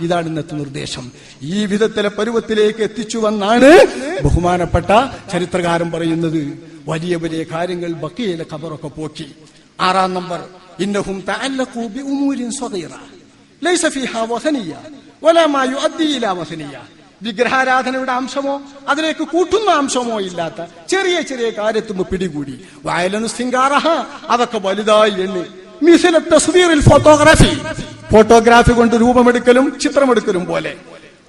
ഇതാണ് ഇന്നത്തെ നിർദ്ദേശം. ഈ വിധത്തിലെ പരുവത്തിലേക്ക് എത്തിച്ചുവെന്നാണ് ബഹുമാനപ്പെട്ട ചരിത്രകാരൻ പറയുന്നത്. വലിയ വലിയ കാര്യങ്ങൾ ബക്കിയിലെ ഖബറൊക്കെ പോക്കി. ആറാം നമ്പർ ഇന്നഹും തഅല്ലഖു ബിഉമൂരിൻ സഗീറ. ലൈസ ഫീഹാ വസനിയ വലാ മാ യുഅദ്ദി ഇലാ വസനിയ വിഗ്രഹാരാധനയുടെ അംശമോ അതിലേക്ക് കൂട്ടുന്ന അംശമോ ഇല്ലാത്ത ചെറിയ ചെറിയ കാര്യത്തുമ്പ് പിടികൂടി. വയലനു സിംഗാറഹ അതൊക്കെ വലുതായി എണ്ണി. മിസിലെ തസ്വീറിൽ ഫോട്ടോഗ്രാഫി. ഫോട്ടോഗ്രാഫി കൊണ്ട് രൂപമെടുക്കലും ചിത്രമെടുക്കലും പോലെ.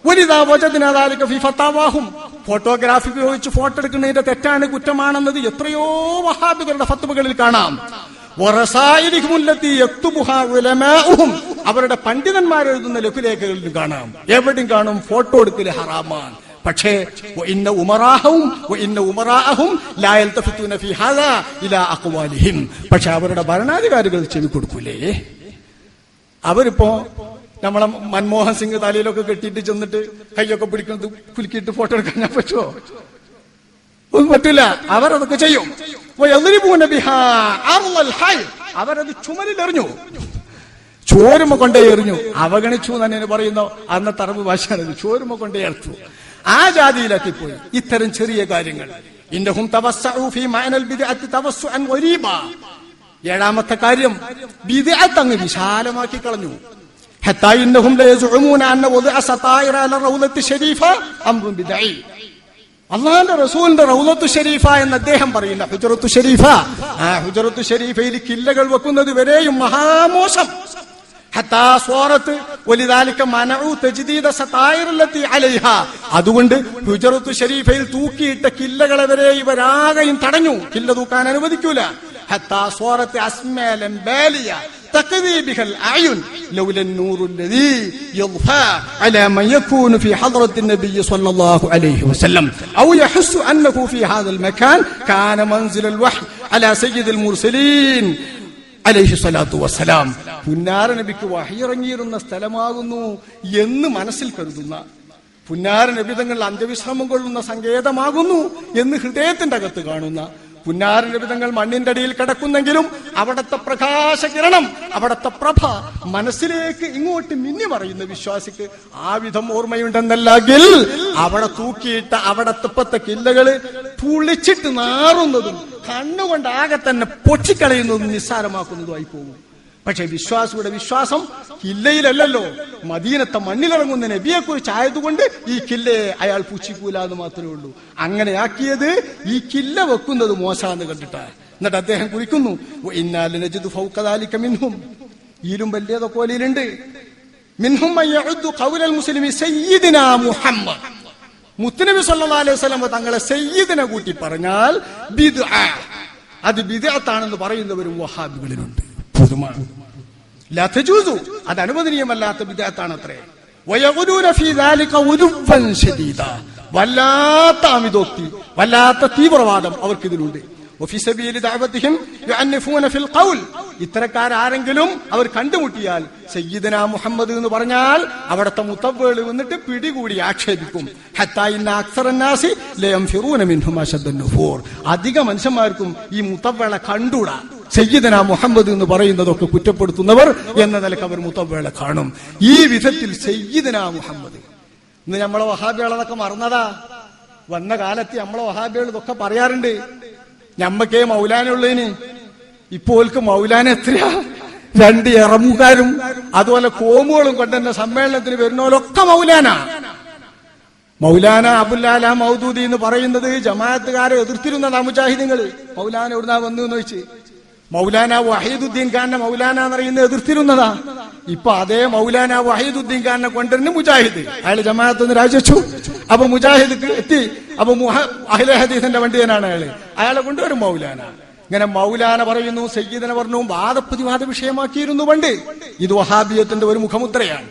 വനിതാ വചതിനാദാലിക ഫി ഫത്താവാഹും. ഫോട്ടോഗ്രാഫി ഉപയോഗിച്ച് ഫോട്ടോ എടുക്കുന്നതിന്റെ തെറ്റാണ് കുറ്റമാണെന്നത് എത്രയോ വഹാബികളുടെ ഫത്തുവകളിൽ കാണാം. അവരുടെ പണ്ഡിതന്മാർ എഴുതുന്ന ലഘുലേഖകളിലും കാണാം. എവിടെയും കാണും ഫോട്ടോ എടുക്കൽ ഹറാമാണ്. പക്ഷേ ഇന്ന ഉമറാഹവും ഇന്ന ഉമറാഹും ലായൽ ഫി ഹാദാ ഇലാ അഖ്വാലിഹിം. പക്ഷെ അവരുടെ ഭരണാധികാരികൾ ചെവി കൊടുക്കൂലേ? അവരിപ്പോ നമ്മളെ മൻമോഹൻ സിംഗ് തലയിലൊക്കെ കെട്ടിയിട്ട് ചെന്നിട്ട് കൈയൊക്കെ പിടിക്കുന്നത് കുലുക്കിയിട്ട് ഫോട്ടോ എടുക്കാൻ ഞാൻ പറ്റുമോ ഒന്നും പറ്റില്ല അവരതൊക്കെ ചെയ്യും. അവരത് ചുമലിലെറിഞ്ഞു. ചോരുമ കൊണ്ടേ എറിഞ്ഞു. അവഗണിച്ചു തന്നെ പറയുന്നു അന്നത്തെ അറബ് ഭാഷയാണ് ചോരുമ കൊണ്ടേ എർത്തു ആ ജാതിയിലെത്തിപ്പോയി ഇത്തരം ചെറിയ കാര്യങ്ങൾ. ഇന്നഹും തവസ്സഉ ഫീ മഅനൽ ബിദ്അത്തി തവസ്സുഅൻ വരീബ. ഏഴാമത്തെ കാര്യം ബിദഅത്ത് അങ്ങ് വിശാലമാക്കി കളഞ്ഞു. അള്ളാന്റെ റസൂലിന്റെ റൗലത്തു ഷരീഫ എന്ന് അദ്ദേഹം പറയില്ല ഹുജറത്തു ഷരീഫ ആ ഹുജറത്തു ഷരീഫയിൽ കില്ലകൾ വെക്കുന്നത് വരെയും മഹാമോശം. അതുകൊണ്ട് ഹുജറത്തു ഷരീഫയിൽ തൂക്കിയിട്ട കില്ലകളെ വരെ ഇവരാകെയും തടഞ്ഞു. കില്ല തൂക്കാൻ അനുവദിക്കൂല. ഹത്താ സ്വാറത്ത് അസ്മേലൻ ബാലിയ تقضي بها الأعين لولا النور الذي يضفى على من يكون في حضرة النبي صلى الله عليه وسلم أو يحس أنه في هذا المكان كان منزل الوحي على سيد المرسلين അലൈഹി സ്വലാത്തു വസ്സലാം പുന്നാര നബിക്ക് വഹിയിറങ്ങിയിരുന്ന സ്ഥലമാകുന്നു എന്ന് മനസ്സിൽ കരുതുന്ന പുന്നാര നബി തങ്ങൾ അന്ത്യവിശ്രമം കൊള്ളുന്ന സങ്കേതമാകുന്നു എന്ന് ഹൃദയത്തിന്റെ അകത്ത് കാണുന്ന പുന്നാര നബിതങ്ങൾ മണ്ണിന്റെ അടിയിൽ കിടക്കുന്നെങ്കിലും അവിടത്തെ പ്രകാശകിരണം അവിടത്തെ പ്രഭ മനസ്സിലേക്ക് ഇങ്ങോട്ട് മിന്നി മറയുന്ന വിശ്വാസിക്ക് ആ വിധം ഓർമ്മയുണ്ടെന്നല്ലെങ്കിൽ അവിടെ തൂക്കിയിട്ട അവിടത്തെ കില്ലകൾ പുളിച്ചിട്ട് നാറുന്നതും കണ്ണുകൊണ്ട് ആകെ തന്നെ പൊച്ചിക്കളയുന്നതും നിസ്സാരമാക്കുന്നതുമായി പോകും. പക്ഷെ വിശ്വാസിയുടെ വിശ്വാസം കില്ലയിലല്ലല്ലോ. മദീനത്തെ മണ്ണിലിറങ്ങുന്ന നബിയെ കുറിച്ച് ആയതുകൊണ്ട് ഈ കില്ലയെ അയാൾ പൂച്ചിക്കൂല എന്ന് മാത്രമേ ഉള്ളൂ. അങ്ങനെയാക്കിയത് ഈ കില്ല വെക്കുന്നത് മോശാന്ന് കണ്ടിട്ടാണ് എന്നിട്ട് അദ്ദേഹം കുറിക്കുന്നു ഇന്നാലിനജിദ് ഈരും മിൻഹും. ഈലും വലിയതൊക്കെ പോലെയുണ്ട് മിൻഹും ഖൗലൽ മുസ്ലിമി സയ്യിദിനാ മുഹമ്മദ്. മുത്തുനബി സല്ലല്ലാഹു അലൈഹി വസല്ലം തങ്ങളെ സയ്യിദിനെ കൂട്ടി പറഞ്ഞാൽ ബിദ്അ അത് ബിദാത്താണെന്ന് പറയുന്നവരും വഹാബികളിലുണ്ട്. പുതുമാണ് ലാ തജൂസു. അത് അനുവദനീയമല്ലാത്ത വിദ്യാത്താണ് അത്രേ വല്ലാത്ത അമിതോക്തി വല്ലാത്ത തീവ്രവാദം അവർക്ക് ഇതിലുണ്ട് വഫി സബീലി ദഅവതിഹിം യുഅന്നിഫൂന ഫിൽ ഖൗൽ. ഇത്തരക്കാരാരെങ്കിലും അവർ കണ്ടുമുട്ടിയാൽ സയ്യിദന മുഹമ്മദ് എന്ന് പറഞ്ഞാൽ അവിടുത്തെ മുത്തവേൾ വന്നിട്ട് പിടികൂടി ആക്ഷേപിക്കും. അധിക മനുഷ്യന്മാർക്കും ഈ മുത്തവേള കണ്ടൂടാ സയ്യിദന മുഹമ്മദ് എന്ന് പറയുന്നതൊക്കെ കുറ്റപ്പെടുത്തുന്നവർ എന്ന നിലയ്ക്ക് അവർ മുത്തവേള കാണും. ഈ വിധത്തിൽ സയ്യിദന മുഹമ്മദ്. ഇന്ന് നമ്മളെ വഹാബികളതൊക്കെ മറന്നതാ. വന്ന കാലത്ത് നമ്മളെ വഹാബികൾ ഇതൊക്കെ പറയാറുണ്ട്. ഞമ്മക്കേ മൗലാനുള്ളതിന് ഇപ്പോൾക്ക് മൗലാന എത്രയാ? രണ്ട് ഇറമുകാരും അതുപോലെ കോമുകളും കൊണ്ടുതന്നെ സമ്മേളനത്തിന് വരുന്നവരൊക്കെ മൗലാന. മൗലാന അബുല്ലാല മൗദൂദി എന്ന് പറയുന്നത് ജമാഅത്തുകാരെ എതിർത്തിരുന്നതാ മുജാഹിദുകൾ മൗലാന എവിടുന്നാ വന്നു എന്ന് വെച്ച് മൗലാന വഹീദുദ്ദീൻ ഖാനെ മൗലാന എന്നറിയുന്നത് എതിർത്തിരുന്നതാ. ഇപ്പൊ അതേ മൗലാന വഹീദുദ്ദീൻ ഖാനെ കൊണ്ടുവരുന്ന മുജാഹിദ്. അയാൾ ജമാഅത്ത് നിന്ന് രാജിച്ചു അപ്പൊ മുജാഹിദ് എത്തി. അപ്പൊ അഹ്ലെ ഹദീസിന്റെ വണ്ടിയനാണ് അയാൾ. അയാളെ കൊണ്ടുവരും മൗലാന. ഇങ്ങനെ മൗലാന പറയുന്നു സയ്യിദന പറഞ്ഞു വാദപ്രതിവാദ വിഷയമാക്കിയിരുന്നു പണ്ട്. ഇത് വഹാബിയത്തിന്റെ ഒരു മുഖമുദ്രയാണ്.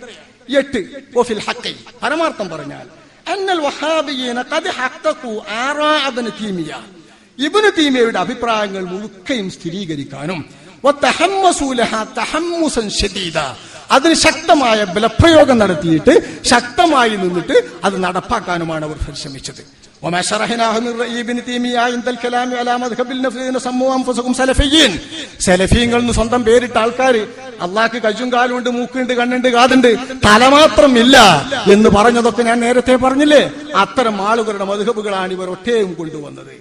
എട്ട് ഓഫിൽ ഹക്കൈ പരമാർത്ഥം പറഞ്ഞാൽ അന്നൽ വഹാബിയീന ഖദ് ഹഖഖു ആറാ അതിന് തീമിയ ഇബിന് തീമയുടെ അഭിപ്രായങ്ങൾ മുഴുക്കയും സ്ഥിരീകരിക്കാനും അതിന് ശക്തമായ ബലപ്രയോഗം നടത്തിയിട്ട് ശക്തമായി നിന്നിട്ട് അത് നടപ്പാക്കാനുമാണ് അവർ പരിശ്രമിച്ചത്. സലഫീങ്ങൾ സ്വന്തം പേരിട്ട ആൾക്കാർ അള്ളാഹ്ക്ക് കയ്യും കാലുണ്ട് മൂക്കുണ്ട് കണ്ണുണ്ട് കാതുണ്ട് തല മാത്രം ഇല്ല എന്ന് പറഞ്ഞതൊക്കെ ഞാൻ നേരത്തെ പറഞ്ഞില്ലേ? അത്തരം ആളുകളുടെ മധുഹബുകളാണ് ഇവർ ഒറ്റയും കൊണ്ടുവന്നത്.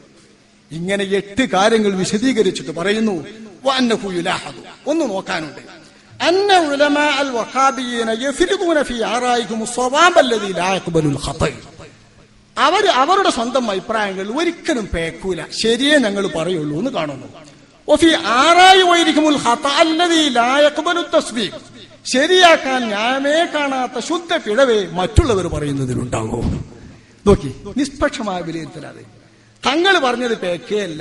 ഇങ്ങനെ എട്ട് കാര്യങ്ങൾ വിശദീകരിച്ചിട്ട് പറയുന്നു. ഒന്ന് നോക്കാനുണ്ട്. അവർ അവരുടെ സ്വന്തം അഭിപ്രായങ്ങൾ ഒരിക്കലും പേക്കൂല. ശരിയേ ഞങ്ങൾ പറയുള്ളൂ എന്ന് കാണുന്നു. ശരിയാക്കാൻ ന്യായമേ കാണാത്ത ശുദ്ധ പിഴവേ മറ്റുള്ളവർ പറയുന്നതിലുണ്ടാകും. നോക്കി നിഷ്പക്ഷമായ വിലയിരുത്തലാതെ തങ്ങൾ പറഞ്ഞത് പേക്കേ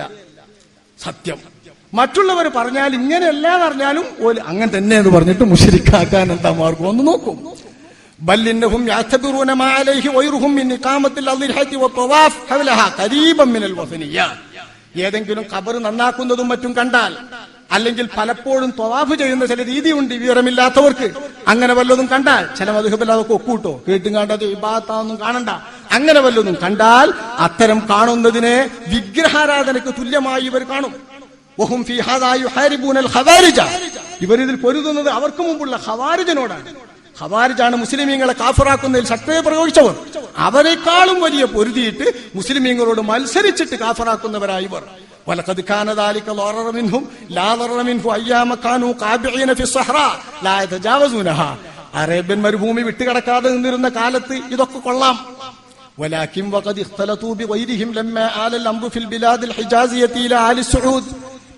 സത്യം. മറ്റുള്ളവർ പറഞ്ഞാൽ ഇങ്ങനെയല്ല പറഞ്ഞാലും ഓൽ അങ്ങനെ തന്നെ എന്ന് പറഞ്ഞിട്ട് മുഷരിക്കാക്കാൻ എന്താ മാർഗം? ഒന്ന് നോക്കും. മിൻ ഹവലഹ ഖരീബൻ മിനൽ ഏതെങ്കിലും ഖബർ നന്നാക്കുന്നതും മറ്റും കണ്ടാൽ അല്ലെങ്കിൽ പലപ്പോഴും തൊവാഫ് ചെയ്യുന്ന ചില രീതിയുണ്ട് വിവരമില്ലാത്തവർക്ക്. അങ്ങനെ വല്ലതും കണ്ടാൽ ചില മധുഹബിൽ അതൊക്കെ ഒക്കൂട്ടോ? കേട്ടും കണ്ടത് വിഭാഗത്താന്നും കാണണ്ട. അങ്ങനെ വല്ലതും കണ്ടാൽ അത്തരം കാണുന്നതിനെ വിഗ്രഹാരാധനയ്ക്ക് തുല്യമായി ഇവർ കാണും വഹും ഫീ ഹാദാ യുഹാരിബൂനൽ ഖവാരിജ ഇവരിതിൽ പൊരുതുന്നത് അവർക്ക് മുമ്പുള്ള ഖവാരിജനോടാണ് ഖവാരിജാണ് മുസ്ലിമീങ്ങളെ കാഫറാക്കുന്നതിൽ ശക്തിയെ പ്രയോഗിച്ചവർ അവരെക്കാളും വലിയ പൊരുതിയിട്ട് മുസ്ലിമീങ്ങളോട് മത്സരിച്ചിട്ട് കാഫറാക്കുന്നവരായി ഇവർ ولقد كان ذلك ضرر منهم لا ضرر منه ايام كانوا قابعين في الصحراء لا يتجاوزونها അറേബ്യൻ മരുഭൂമി വിട്ടുകിടക്കാതെ നിന്നിരുന്ന കാലത്ത് ഇതൊക്കെ കൊള്ളാം ولكن وقد اختلطوا بغيرهم لما آل الأمر في البلاد الحجازية إلى آل السعود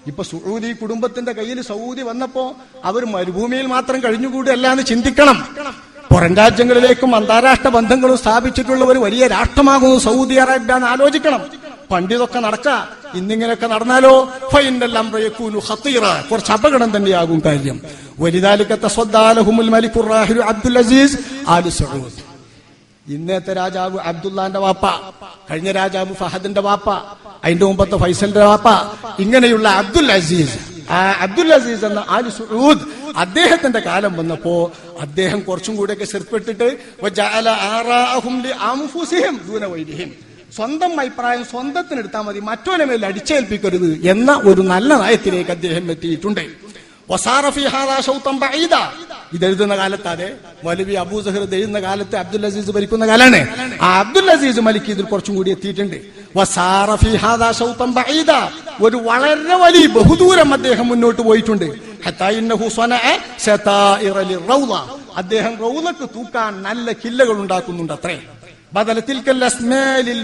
ഇപ്പൊ സൂദി കുടുംബത്തിന്റെ കയ്യിൽ സൗദി വന്നപ്പോ അവർ മരുഭൂമിയിൽ മാത്രം കഴിഞ്ഞുകൂടിയല്ല എന്ന് ചിന്തിക്കണം പുറം രാജ്യങ്ങളിലേക്കും അന്താരാഷ്ട്ര ബന്ധങ്ങളും സ്ഥാപിച്ചിട്ടുള്ള ഒരു വലിയ രാഷ്ട്രമാകുന്നു സൗദി അറേബ്യ എന്ന് ആലോചിക്കണം പണ്ടിതൊക്കെ നടക്ക ഇന്നിങ്ങനെയൊക്കെ നടന്നാലോ ഫൈനൽ അംറയക്കൂനു ഖത്തീറ കുറച്ച് അപകടം തന്നെയാകും കാര്യം വലിതാലിക്കത്തെ സ്വദ്ദാലഹുമുൽ മലിക്കുർ റാഹിലു അബ്ദുൽ അസീസ് ആലു സഊദ് ഇന്നത്തെ രാജാവ് അബ്ദുല്ലാന്റെ വാപ്പ കഴിഞ്ഞ രാജാവ് ഫഹദിന്റെ വാപ്പ അതിന്റെ മുമ്പത്തെ ഫൈസലിന്റെ വാപ്പ ഇങ്ങനെയുള്ള അബ്ദുൽ അസീസ്. ആ അബ്ദുൽ അസീസ് എന്ന ആലി സുഹൂദ് അദ്ദേഹത്തിന്റെ കാലം വന്നപ്പോ അദ്ദേഹം കുറച്ചും കൂടെയൊക്കെ ചെറുപ്പെട്ടിട്ട് സ്വന്തം അഭിപ്രായം സ്വന്തത്തിനെടുത്താൽ മതി മറ്റോനെ മേൽ അടിച്ചേൽപ്പിക്കരുത് എന്ന ഒരു നല്ല നയത്തിലേക്ക് അദ്ദേഹം എത്തിയിട്ടുണ്ട്. ഇതെഴുതുന്ന കാലത്ത് അതെ മൗലവി അബൂസഹർ എഴുതുന്ന കാലത്ത് അബ്ദുൽ അസീസ് ഭരിക്കുന്ന കാലാണ് ആ അബ്ദുൽ അസീസ് മലിക്ക് ഇതിൽ കുറച്ചും കൂടി എത്തിയിട്ടുണ്ട്. ഒരു വളരെ വലിയ ബഹുദൂരം അദ്ദേഹം മുന്നോട്ട് പോയിട്ടുണ്ട്. അദ്ദേഹം റൗലക്ക് തൂക്കാൻ നല്ല കില്ലകൾ ഉണ്ടാക്കുന്നുണ്ട് അത്രേ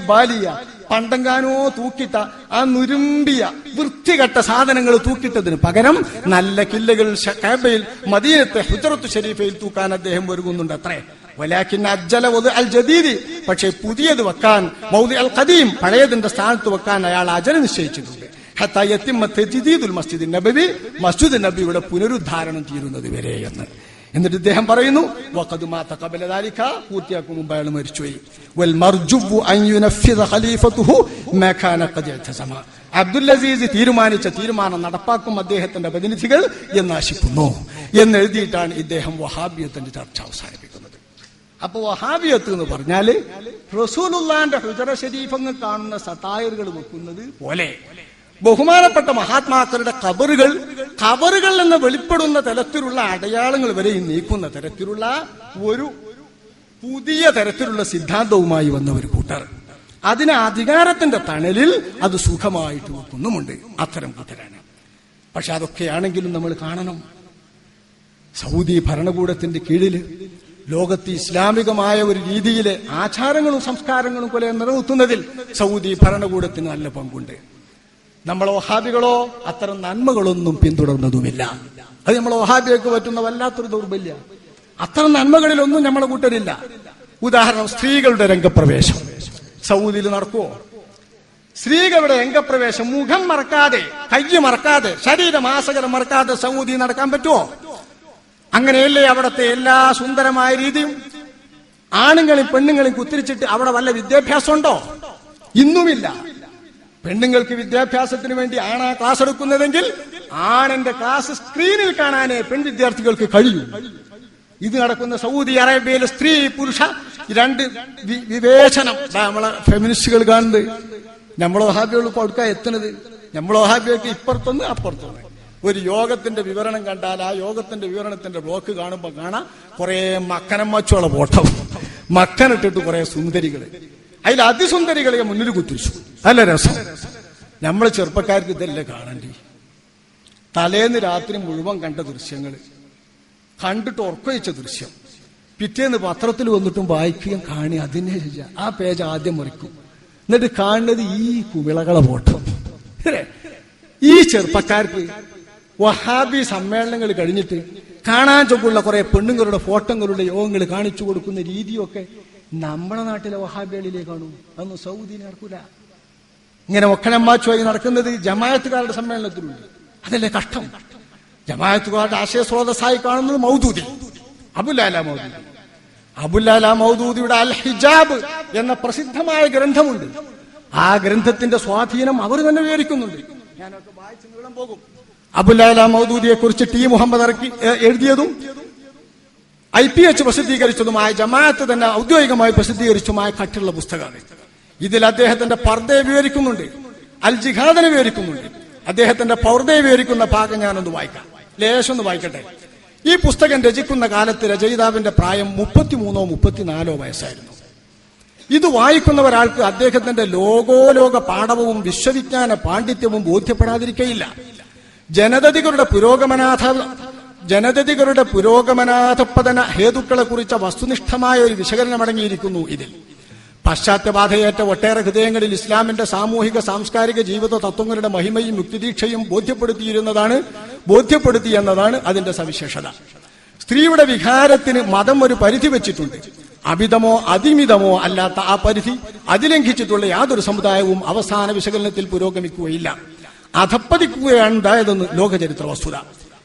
ബാലിയ പണ്ടങ്കാനോ തൂക്കിട്ട ആ നുരുമ്പിയ വൃത്തികെട്ട സാധനങ്ങൾ തൂക്കിട്ടതിന് പകരം നല്ല കില്ലകൾ ഷ- മദീനത്തെ ഹുജറത്ത് ഷരീഫയിൽ തൂക്കാൻ അദ്ദേഹം ഒരുങ്ങുന്നുണ്ട് അത്രേ. വലാക്കിൻ അജ്ജല അൽ ജദീദി. പക്ഷേ പുതിയത് വെക്കാൻ മൗദി അൽ ഖദീം പഴയതിന്റെ സ്ഥാനത്ത് വെക്കാൻ അയാൾ അജല നിശ്ചയിച്ചിട്ടുണ്ട്. ഹത്താ യത്തിമ്മ തജ്ദീദുൽ മസ്ജിദ് നബവി മസ്ജിദ് നബിയുടെ പുനരുദ്ധാരണം തീരുന്നത് വരെ എന്ന്. എന്നിട്ട് ഇദ്ദേഹം പറയുന്നു പൂർത്തിയാക്കും മുമ്പ് അയാൾ മരിച്ചുപോയി. അബ്ദുൽ അസീസ് തീരുമാനിച്ച തീരുമാനം നടപ്പാക്കും അദ്ദേഹത്തിന്റെ പ്രതിനിധികൾ എന്നാശിക്കുന്നു എന്നെഴുതിയിട്ടാണ് ഇദ്ദേഹം വഹാബിയത്തിന്റെ ചർച്ച അവസാനിപ്പിക്കുന്നത്. അപ്പൊ വഹാബിയത്ത് എന്ന് പറഞ്ഞാൽ റസൂലുള്ളാന്റെ ഹുജറ ശരീഫങ്ങൾ കാണുന്ന സത്തായറുകൾ വെക്കുന്നത് പോലെ. ബഹുമാനപ്പെട്ട മഹാത്മാക്കളുടെ കബറുകൾ കബറുകൾ എന്ന് വെളിപ്പെടുന്ന തരത്തിലുള്ള അടയാളങ്ങൾ വരെ നീക്കുന്ന തരത്തിലുള്ള ഒരു പുതിയ തരത്തിലുള്ള സിദ്ധാന്തവുമായി വന്ന ഒരു കൂട്ടർ. അതിന് അധികാരത്തിന്റെ തണലിൽ അത് സുഖമായിട്ട് വെക്കുന്നുമുണ്ട് അത്തരം കൂട്ടരാണ്. പക്ഷെ അതൊക്കെയാണെങ്കിലും നമ്മൾ കാണണം. സൗദി ഭരണകൂടത്തിന്റെ കീഴിൽ ലോകത്ത് ഇസ്ലാമികമായ ഒരു രീതിയിലെ ആചാരങ്ങളും സംസ്കാരങ്ങളും പോലെ നിലനിർത്തുന്നതിൽ സൗദി ഭരണകൂടത്തിന് നല്ല പങ്കുണ്ട്. നമ്മൾ വഹാബികളോ അത്തരം നന്മകളൊന്നും പിന്തുടർന്നതുമില്ല. അത് നമ്മൾ വഹാബിയൊക്കെ പറ്റുന്ന വല്ലാത്തൊരു ദൗർബല്യ. അത്തരം നന്മകളിലൊന്നും നമ്മളെ കൂട്ടരില്ല. ഉദാഹരണം സ്ത്രീകളുടെ രംഗപ്രവേശം. സൗദിയിൽ നടക്കുവോ? സ്ത്രീകളുടെ രംഗപ്രവേശം മുഖം മറക്കാതെ കയ്യ് മറക്കാതെ ശരീരം ശരീരമാസകരം മറക്കാതെ സൗദി നടക്കാൻ പറ്റുമോ അങ്ങനെയല്ലേ അവിടുത്തെ എല്ലാ സുന്ദരമായ രീതിയും? ആണുങ്ങളും പെണ്ണുങ്ങളും കുത്തിരിച്ചിട്ട് അവിടെ വല്ല വിദ്യാഭ്യാസം ഉണ്ടോ ഇന്നുമില്ല. പെണ്ണുങ്ങൾക്ക് വിദ്യാഭ്യാസത്തിന് വേണ്ടി ആണാ ക്ലാസ് എടുക്കുന്നതെങ്കിൽ ആണന്റെ ക്ലാസ് സ്ക്രീനിൽ കാണാനേ പെൺ വിദ്യാർത്ഥികൾക്ക് കഴിയൂ. ഇത് നടക്കുന്ന സൗദി അറേബ്യയിലെ സ്ത്രീ പുരുഷ രണ്ട് വിവേചനം. നമ്മളെ ഫെമിനിസ്റ്റുകൾ കാണുന്നത്. നമ്മളെ വഹാബികൾ കൊടുക്കാൻ എത്തുന്നത്. നമ്മളെ വഹാബികൾക്ക് ഇപ്പുറത്തൊന്ന് അപ്പുറത്തൊന്ന്. ഒരു യോഗത്തിന്റെ വിവരണം കണ്ടാൽ ആ യോഗത്തിന്റെ വിവരണത്തിന്റെ ബ്ലോക്ക് കാണുമ്പോൾ കാണാം കുറെ മക്കനമ്മച്ചുള്ള ഫോട്ടോ. മക്കനിട്ടിട്ട് കുറെ സുന്ദരികൾ. അതിൽ അതിസുന്ദരികളെ മുന്നിൽ കുത്തിച്ചു നല്ല രസം. നമ്മൾ ചെറുപ്പക്കാർക്ക് ഇതല്ലേ കാണണ്ടി? തലേന്ന് രാത്രി മുഴുവൻ കണ്ട ദൃശ്യങ്ങൾ കണ്ടിട്ട് ഉറക്കവെച്ച ദൃശ്യം. പിറ്റേന്ന് പത്രത്തിൽ വന്നിട്ടും വായിക്കുകയും കാണി അതിനെ ആ പേജ് ആദ്യം മുറിക്കും. എന്നിട്ട് കാണുന്നത് ഈ കുമിളകളെ ഫോട്ടോ? ഈ ചെറുപ്പക്കാർക്ക് വഹാബി സമ്മേളനങ്ങൾ കഴിഞ്ഞിട്ട് കാണാൻ ചൊക്കുള്ള കുറെ പെണ്ണുങ്ങളുടെ ഫോട്ടോകളുടെ യോഗങ്ങൾ കാണിച്ചു കൊടുക്കുന്ന രീതിയൊക്കെ നമ്മുടെ നാട്ടിലെ വഹാബികളിലേ കാണൂ അതൊന്നും സൗദി നടക്കൂല. ഇങ്ങനെ ഒക്കനമ്മാച്ചുമായി നടക്കുന്നത് ജമായത്തുകാരുടെ സമ്മേളനത്തിലുണ്ട്. അതല്ലേ കഷ്ടം? ജമായത്തുകാരുടെ ആശയസ്രോതസ്സായി കാണുന്നത് മൗദൂദി അബുലാല മൗദൂദി. അബുലാല മൗദൂദിയുടെ അൽ ഹിജാബ് എന്ന പ്രസിദ്ധമായ ഗ്രന്ഥമുണ്ട്. ആ ഗ്രന്ഥത്തിന്റെ സ്വാധീനം അവർ തന്നെ വിവരിക്കുന്നുണ്ട്. ഞാനൊക്കെ വായിച്ചു നീളം പോകും. അബുലാല മൗദൂദിയെ കുറിച്ച് ടി മുഹമ്മദ് ഇറക്കി എഴുതിയതും ഐ പി എച്ച് പ്രസിദ്ധീകരിച്ചതുമായ ജമാഅത്ത് തന്നെ ഔദ്യോഗികമായി പ്രസിദ്ധീകരിച്ചതുമായ കട്ടുള്ള പുസ്തകമാണ്. ഇതിൽ അദ്ദേഹത്തിന്റെ പർദ്ദയെ വിവരിക്കുന്നുണ്ട് അൽ ജിഹാദിനെ വിവരിക്കുന്നുണ്ട്. അദ്ദേഹത്തിന്റെ പൗർദയെ വിവരിക്കുന്ന ഭാഗം ഞാനൊന്ന് വായിക്കാം. ലേശം ഒന്ന് വായിക്കട്ടെ. ഈ പുസ്തകം രചിക്കുന്ന കാലത്ത് രചയിതാവിന്റെ പ്രായം മുപ്പത്തിമൂന്നോ മുപ്പത്തിനാലോ വയസ്സായിരുന്നു. ഇത് വായിക്കുന്ന ഒരാൾക്ക് അദ്ദേഹത്തിന്റെ ലോകോലോക പാഠവും വിശ്വവിജ്ഞാന പാണ്ഡിത്യവും ബോധ്യപ്പെടാതിരിക്കയില്ല. ജനതതികളുടെ പുരോഗമനാഥ ജനതതികളുടെ ഹേതുക്കളെ കുറിച്ച വസ്തുനിഷ്ഠമായ ഒരു വിശകലനം അടങ്ങിയിരിക്കുന്നു ഇതിൽ. പാശ്ചാത്യബാധയേറ്റ ഒട്ടേറെ ഹൃദയങ്ങളിൽ ഇസ്ലാമിന്റെ സാമൂഹിക സാംസ്കാരിക ജീവിത തത്വങ്ങളുടെ മഹിമയും യുക്തിദീക്ഷയും ബോധ്യപ്പെടുത്തിയിരുന്നതാണ് ബോധ്യപ്പെടുത്തി എന്നതാണ് അതിന്റെ സവിശേഷത. സ്ത്രീയുടെ വികാരത്തിന് മതം ഒരു പരിധി വെച്ചിട്ടുണ്ട്. അമിതമോ അതിമിതമോ അല്ലാത്ത ആ പരിധി അതിലംഘിച്ചിട്ടുള്ള യാതൊരു സമുദായവും അവസാന വിശകലനത്തിൽ പുരോഗമിക്കുകയില്ല. അധപ്പതിക്കുകയാണ് ഉണ്ടായതെന്ന് ലോകചരിത്ര വസ്തുത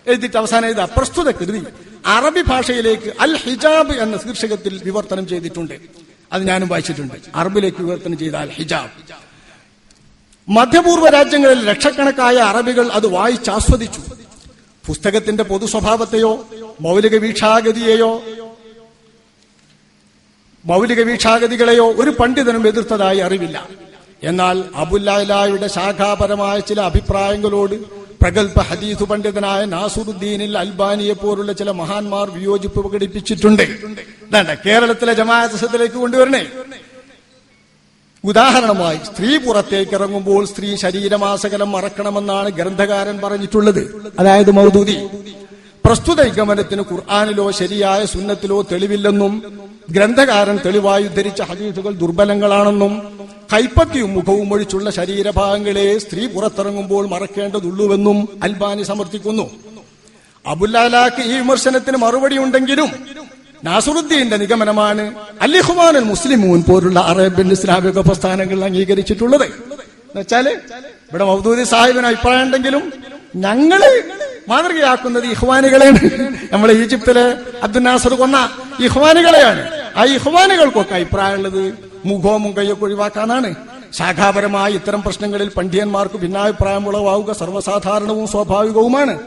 എഴുതിയിട്ട് അവസാനം ഇത് പ്രസ്തുത കൃതി. അറബി ഭാഷയിലേക്ക് അൽ ഹിജാബ് എന്ന ശീർഷകത്തിൽ വിവർത്തനം ചെയ്തിട്ടുണ്ട്. അത് ഞാനും വായിച്ചിട്ടുണ്ട്. അറബിലേക്ക് വിവർത്തനം ചെയ്ത അൽ ഹിജാബ്. മധ്യപൂർവ രാജ്യങ്ങളിൽ ലക്ഷക്കണക്കായ അറബികൾ അത് വായിച്ചാസ്വദിച്ചു പുസ്തകത്തിന്റെ പൊതു സ്വഭാവത്തെയോ മൗലിക വീക്ഷാഗതിയെയോ മൗലിക വീക്ഷാഗതികളെയോ ഒരു പണ്ഡിതനും എതിർത്തതായി അറിവില്ല. എന്നാൽ അബുല്ലായുടെ ശാഖാപരമായ ചില അഭിപ്രായങ്ങളോട് പ്രഗത്ഭ ഹദീസ് പണ്ഡിതനായ നാസുറുദ്ദീനിൽ അൽബാനിയെ പോലുള്ള ചില മഹാന്മാർ വിയോജിപ്പ് പ്രകടിപ്പിച്ചിട്ടുണ്ട്. കേരളത്തിലെ ജമാഅത്തിലേക്ക് കൊണ്ടുവരണേ. ഉദാഹരണമായി സ്ത്രീ പുറത്തേക്ക് ഇറങ്ങുമ്പോൾ സ്ത്രീ ശരീരമാസകലം മറക്കണമെന്നാണ് ഗ്രന്ഥകാരൻ പറഞ്ഞിട്ടുള്ളത്. അതായത് മൗദൂദി. പ്രസ്തുത നിഗമനത്തിന് ഖുർആാനിലോ ശരിയായ സുന്നത്തിലോ തെളിവില്ലെന്നും ഗ്രന്ഥകാരൻ തെളിവായി ഉദ്ധരിച്ച ഹദീസുകൾ ദുർബലങ്ങളാണെന്നും കൈപ്പത്തിയും മുഖവും ഒഴിച്ചുള്ള ശരീരഭാഗങ്ങളെ സ്ത്രീ പുറത്തിറങ്ങുമ്പോൾ മറക്കേണ്ടതുള്ളൂവെന്നും അൽബാനി സമർത്ഥിക്കുന്നു. അബുല്ലാലാക്ക് ഈ വിമർശനത്തിന് മറുപടി ഉണ്ടെങ്കിലും നാസുറുദ്ദീന്റെ നിഗമനമാണ് അല്ലിഹുമാനുൽ മുസ്ലിമൂൻ പോലുള്ള അറേബ്യൻ ഇസ്ലാമിക പ്രസ്ഥാനങ്ങൾ അംഗീകരിച്ചിട്ടുള്ളത്. എന്നുവെച്ചാൽ ഇവിടെ മൗദൂദി സാഹിബിന് അഭിപ്രായം ഉണ്ടെങ്കിലും ഞങ്ങൾ മാതൃകയാക്കുന്നത് ഇഹ്വാനികളെയാണ്. നമ്മളെ ഈജിപ്തിലെ അബ്ദുൽ നാസർ കൊന്ന ഇഹ്വാനികളെയാണ്. ആ ഇഹ്വാനുകൾക്കൊക്കെ അഭിപ്രായമുള്ളത് മുഖവും കയ്യൊക്കെ ഒഴിവാക്കാനാണ്. ശാഖാപരമായ ഇത്തരം പ്രശ്നങ്ങളിൽ പണ്ഡിതന്മാർക്ക് ഭിന്നാഭിപ്രായം ഉളവാവുക സർവസാധാരണവും സ്വാഭാവികവുമാണ്.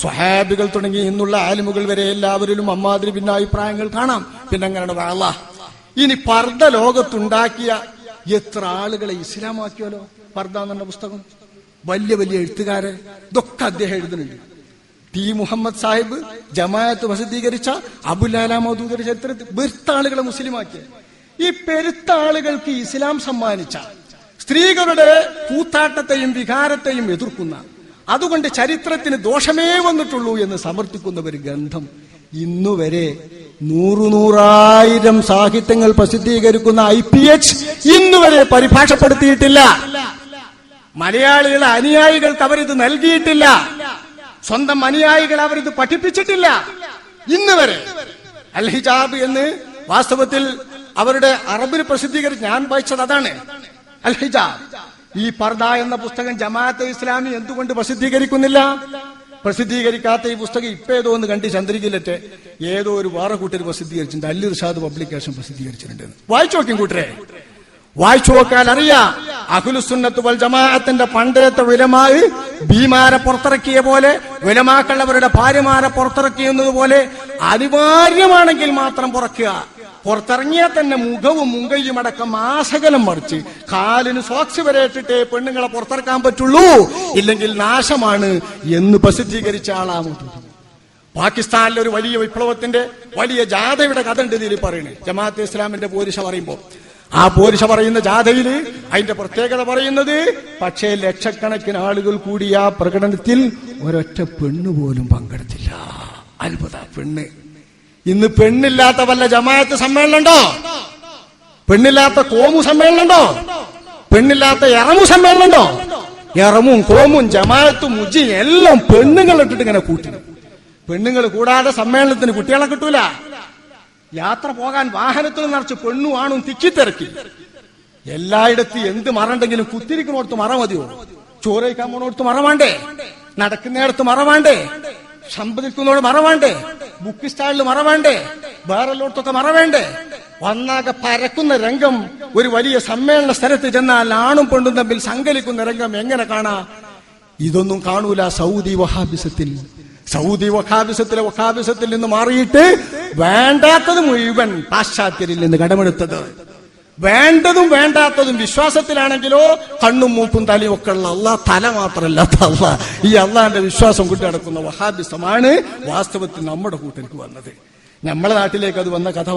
സ്വഹാബികൾ തുടങ്ങി ഇന്നുള്ള ആലിമുകൾ വരെ എല്ലാവരിലും അമ്മാതിരി ഭിന്നാഭിപ്രായങ്ങൾ കാണാം. പിന്നെ അങ്ങനെ വാള ഇനി പർദ്ദ ലോകത്തുണ്ടാക്കിയ എത്ര ആളുകളെ ഇസ്ലാമാക്കിയാലോ? പർദ്ദ എന്നുള്ള പുസ്തകം. വലിയ വലിയ എഴുത്തുകാരെ ഇതൊക്കെ അദ്ദേഹം എഴുതുന്നുണ്ട്. ടി മുഹമ്മദ് സാഹിബ് ജമാഅത്ത് പ്രസിദ്ധീകരിച്ച അബുലാല മൗദൂദിന്റെ ചരിത്രത്തിൽ വെറുത്ത ആളുകളെ മുസ്ലിമാക്കിയ. ഈ പെരുത്താളുകൾക്ക് ഇസ്ലാം സമ്മാനിച്ച സ്ത്രീകളുടെ കൂത്താട്ടത്തെയും വികാരത്തെയും എതിർക്കുന്ന അതുകൊണ്ട് ചരിത്രത്തിന് ദോഷമേ വന്നിട്ടുള്ളൂ എന്ന് സമർത്ഥിക്കുന്ന ഒരു ഗ്രന്ഥം ഇന്നുവരെ നൂറു നൂറായിരം സാഹിത്യങ്ങൾ പ്രസിദ്ധീകരിക്കുന്ന ഐ പി എച്ച് ഇന്നുവരെ പരിഭാഷപ്പെടുത്തിയിട്ടില്ല. മലയാളികളെ അനുയായികൾക്ക് അവരിത് നൽകിയിട്ടില്ല. സ്വന്തം അനുയായികൾ അവരിത് പഠിപ്പിച്ചിട്ടില്ല. ഇന്ന് വരെ. അൽ ഹിജാബ് എന്ന് വാസ്തവത്തിൽ അവരുടെ അറബിൽ പ്രസിദ്ധീകരിച്ച് ഞാൻ വായിച്ചത് അതാണ്. അൽ ഹിജാബ്. ഈ പർദ എന്ന പുസ്തകം ജമാഅത്തെ ഇസ്ലാമി എന്തുകൊണ്ട് പ്രസിദ്ധീകരിക്കുന്നില്ല? പ്രസിദ്ധീകരിക്കാത്ത ഈ പുസ്തകം ഇപ്പൊ ഏതോ ഒന്ന് കണ്ടി ചന്ദ്രികയിലറ്റ് ഏതോ ഒരു വേറെ കൂട്ടർ പ്രസിദ്ധീകരിച്ചിട്ടുണ്ട്. അല്ലി റിഷാദ് പബ്ലിക്കേഷൻ പ്രസിദ്ധീകരിച്ചിട്ടുണ്ട്. വായിച്ചു നോക്കും കൂട്ടരെ. വായിച്ചു നോക്കാൻ അറിയാം. അഖുലുസുന്നത്ത് വൽ ജമാഅത്തിന്റെ പണ്ടത്തെ വിലമായി ഭീമാരെ പുറത്തിറക്കിയ പോലെ വിലമാക്കൾ അവരുടെ ഭാര്യമാരെ പുറത്തിറക്കിയെന്നത് പോലെ അനിവാര്യമാണെങ്കിൽ മാത്രം പുറക്കുക. പുറത്തിറങ്ങിയാൽ തന്നെ മുഖവും മുങ്കയും അടക്കം ആശകലം മറിച്ച് കാലിന് സോക്സ് വരെ ഇട്ടിട്ടേ പെണ്ണുങ്ങളെ പുറത്തിറക്കാൻ പറ്റുള്ളൂ. ഇല്ലെങ്കിൽ നാശമാണ് എന്ന് പ്രസിദ്ധീകരിച്ച ആളാമത് പാകിസ്ഥാനിലെ ഒരു വലിയ വിപ്ലവത്തിന്റെ വലിയ ജാഥയുടെ കഥ ഉണ്ട് ഇതിൽ പറയുന്നത്. ജമാഅത്തെ ഇസ്ലാമിന്റെ പോലീസ് പറയുമ്പോൾ ആ പോലീസ് പറയുന്ന ജാഥയിൽ അതിന്റെ പ്രത്യേകത പറയുന്നത് പക്ഷേ ലക്ഷക്കണക്കിന് ആളുകൾ കൂടി ആ പ്രകടനത്തിൽ ഒരൊറ്റ പെണ്ണ് പോലും പങ്കെടുത്തില്ല. അത്ഭുത പെണ്ണ്. ഇന്ന് പെണ്ണില്ലാത്ത വല്ല ജമാഅത്ത് സമ്മേളനമുണ്ടോ? പെണ്ണില്ലാത്ത കോമു സമ്മേളനമുണ്ടോ? പെണ്ണില്ലാത്ത ഇറമു സമ്മേളനമുണ്ടോ? ഇറമും കോമും ജമാഅത്തും മുജിയും എല്ലാം പെണ്ണുങ്ങൾ ഇട്ടിട്ട് ഇങ്ങനെ കൂട്ടി. പെണ്ണുങ്ങൾ കൂടാതെ സമ്മേളനത്തിന് കുട്ടികളെ കിട്ടൂല. യാത്ര പോകാൻ വാഹനത്തിൽ നിറച്ച് പെണ്ണു ആണും തിക്കിത്തിരക്കി. എല്ലായിടത്തും എന്ത് മറണ്ടെങ്കിലും കുത്തിരിക്കണോടത്ത് മറ മതിയോ? ചോറ് കഴിക്കാൻ പോണോടത്ത് മറ വേണ്ടേ? നടക്കുന്നിടത്ത് മറ വേണ്ടേ? സമ്പതിക്കുന്നോട് മറ വേണ്ടേ? ബുക്ക് സ്റ്റാളിൽ മറ വേണ്ടേ? വേറെല്ലോടത്തൊക്കെ മറ വേണ്ടേ? വന്നാകെ പരക്കുന്ന രംഗം ഒരു വലിയ സമ്മേളന സ്ഥലത്ത് ചെന്നാൽ ആണും പെണ്ണും തമ്മിൽ സങ്കലിക്കുന്ന രംഗം എങ്ങനെ കാണാ? ഇതൊന്നും കാണൂല സൗദി വഹാബിസത്തിൽ. സൗദി വഹാബിസത്തിലെ വഹാബിസത്തിൽ നിന്ന് മാറിയിട്ട് വേണ്ടാത്തത് മുഴുവൻ പാശ്ചാത്യരിൽ നിന്ന് കടമെടുത്തത്. വേണ്ടതും വേണ്ടാത്തതും വിശ്വാസത്തിലാണെങ്കിലോ കണ്ണും മൂക്കും തലയും ഒക്കെ ഉള്ള അള്ളാ തല മാത്രമല്ലാത്ത അള്ളാ. ഈ അള്ളാന്റെ വിശ്വാസം കൂട്ടി നടക്കുന്ന വഹാബിസമാണ് വാസ്തവത്തിൽ നമ്മുടെ കൂട്ടർക്ക് വന്നത്. നമ്മളെ നാട്ടിലേക്ക് അത് വന്ന കഥ